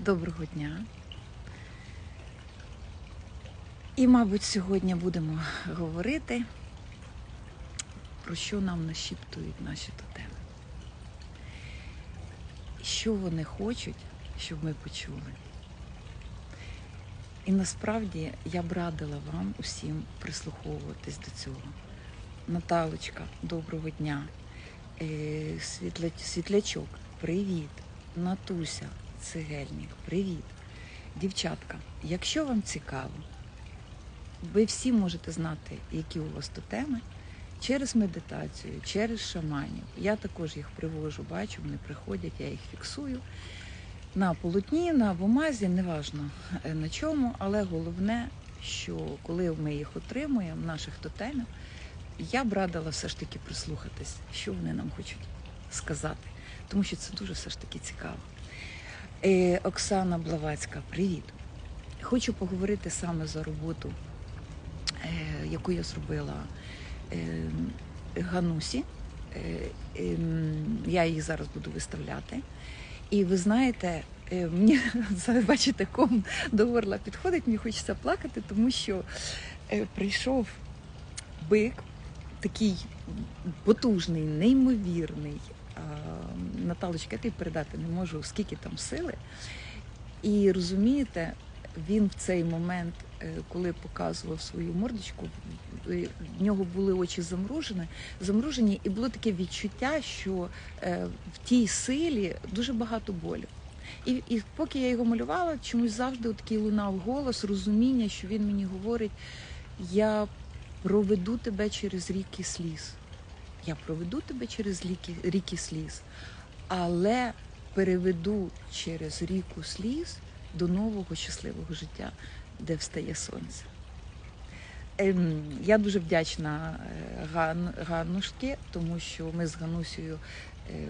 Доброго дня. І, мабуть, сьогодні будемо говорити, про що нам нашіптують наші тотеми. Що вони хочуть, щоб ми почули. І насправді я б радила вам усім прислуховуватись до цього. Наталочка, доброго дня. Е, Світлячок, привіт. Натуся, цегельник, привіт. Дівчатка, якщо вам цікаво, ви всі можете знати, які у вас тут теми, через медитацію, через шаманів. Я також їх привожу, бачу, вони приходять, я їх фіксую. На полотні, на бумазі, неважно е, на чому, але головне, що коли ми їх отримуємо, наших тотемів, я б радила все ж таки прислухатись, що вони нам хочуть сказати, тому що це дуже все ж таки цікаво. Е, Оксана Блавацька, привіт. Хочу поговорити саме за роботу, е, яку я зробила е, Ганусі. Е, ем, я її зараз буду виставляти. І ви знаєте, е, мені бачите, ком до горла підходить, мені хочеться плакати, тому що е, прийшов бик, такий потужний, неймовірний. А, Наталочка, я тобі передати не можу, скільки там сили. І розумієте, він в цей момент, е, коли показував свою мордочку, в- в нього були очі замружені, замружені, і було таке відчуття, що е, в тій силі дуже багато болю. І, і поки я його малювала, чомусь завжди такий лунав голос, розуміння, що він мені говорить: я проведу тебе через ріки сліз. Я проведу тебе через ріки, ріки сліз, але переведу через ріку сліз до нового щасливого життя, де встає сонце. Ем, я дуже вдячна е, Ган, Ганушки, тому що ми з Ганусею е,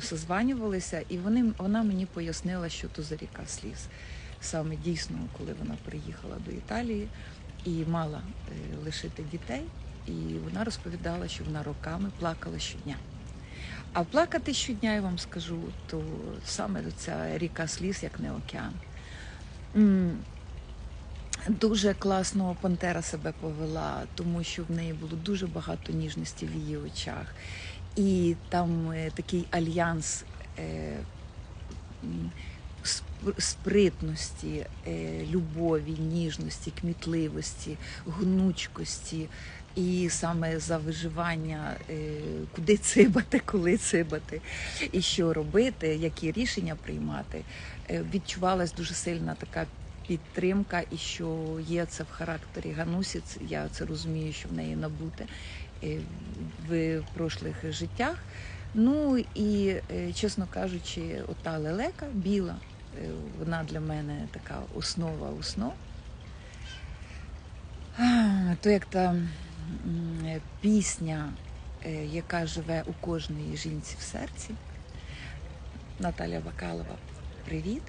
созванювалися, і вони, вона мені пояснила, що то за ріка сліз. Саме дійсно, коли вона приїхала до Італії і мала е, лишити дітей, і вона розповідала, що вона роками плакала щодня. А плакати щодня, я вам скажу, то саме ця ріка сліз, як не океан. Дуже класно Пантера себе повела, тому що в неї було дуже багато ніжності в її очах. І там е, такий альянс е, спритності, е, любові, ніжності, кмітливості, гнучкості. І саме за виживання, е, куди цибати, коли цибати, і що робити, які рішення приймати, е, відчувалась дуже сильна така підтримка, і що є це в характері Ганусі. Я це розумію, що в неї набуте е, в прошлих життях. Ну і, чесно кажучи, ота лелека біла, вона для мене така основа основ. То як та пісня, е, яка живе у кожної жінці в серці. Наталя Бакалова, привіт.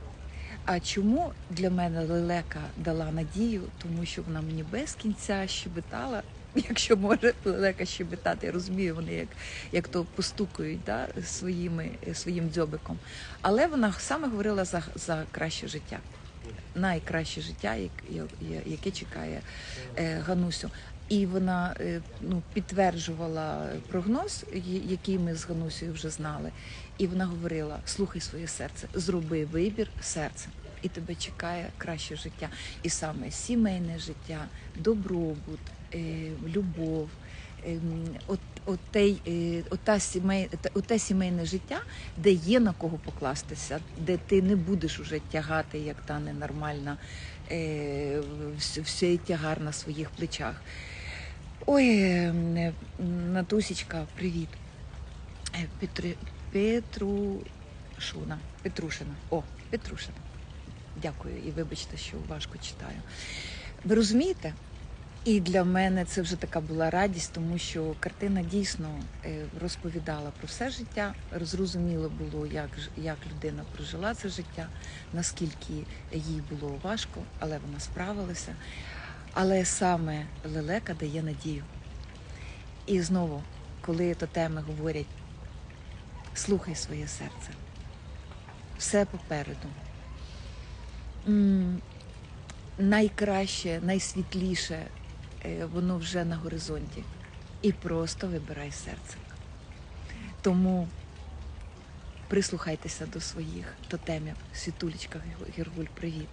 А чому для мене лелека дала надію? Тому що вона мені без кінця щебетала. Якщо може лелека щебетати, я розумію, вони як, як то постукають да, своїми, своїм дзьобиком. Але вона саме говорила за, за краще життя. Найкраще життя, яке чекає е, Ганусю. І вона е, ну, підтверджувала прогноз, який ми з Ганусею вже знали. І вона говорила: слухай своє серце, зроби вибір серцем, і тебе чекає краще життя. І саме сімейне життя, добробут, е, любов. ем, От, от, е, ота сімей, те- сімейне життя, де є на кого покластися, де ти не будеш уже тягати, як та ненормальна, е, вс- всей тягар на своїх плечах. Ой, е, Натусічка, привіт. Е, Петри, Петрушина. Петрушина. О, Петрушина. Дякую і вибачте, що важко читаю. Ви розумієте? І для мене це вже така була радість, тому що картина дійсно е, розповідала про все життя. Зрозуміло було, як, як людина прожила це життя, наскільки їй було важко, але вона справилася. Але саме лелека дає надію. І знову, коли тотеми говорять, слухай своє серце, все попереду. найкраще, найсвітліше, е, воно вже на горизонті. І просто вибирай серце. Тому прислухайтеся до своїх тотемів. Світулечка, Гергуль, привіт.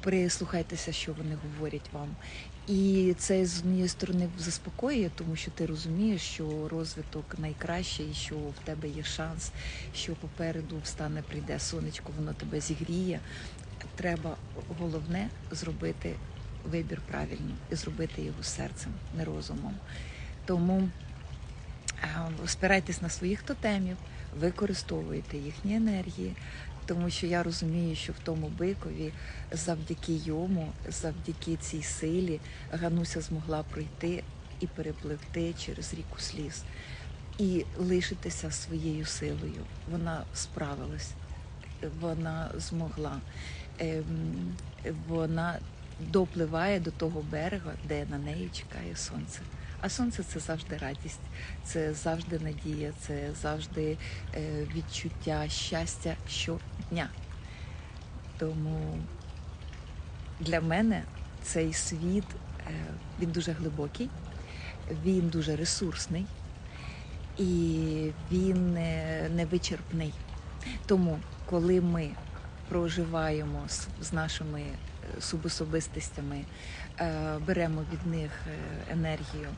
Прислухайтеся, що вони говорять вам. І це з однієї сторони заспокоює, тому що ти розумієш, що розвиток найкращий, що в тебе є шанс, що попереду встане, прийде сонечко, воно тебе зігріє. Треба головне зробити вибір правильно і зробити його серцем, не розумом. Тому е, спирайтесь на своїх тотемів, використовуйте їхні енергії, тому що я розумію, що в тому бикові завдяки йому, завдяки цій силі, Гануся змогла пройти і перепливти через ріку сліз і лишитися своєю силою. Вона справилась, вона змогла. Ем, Вона допливає до того берега, де на неї чекає сонце. А сонце це завжди радість, це завжди надія, це завжди е, відчуття щастя щодня. Тому для мене цей світ е, він дуже глибокий, він дуже ресурсний і він е, невичерпний. Тому, коли ми проживаємо з, нашими субособистостями, е, беремо від них е, енергію,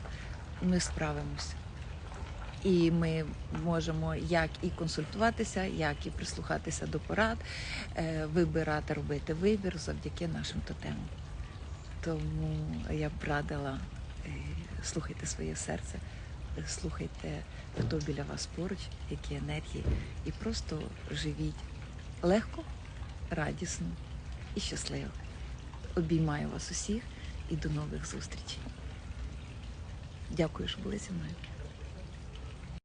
ми справимося. І ми можемо як і консультуватися, як і прислухатися до порад, е, вибирати, робити вибір завдяки нашим тотемам. Тому я б радила слухайте своє серце, слухайте, хто біля вас поруч, які енергії, і просто живіть легко, радісно і щасливо. Обіймаю вас усіх і до нових зустрічей. Дякую, що були зі мною.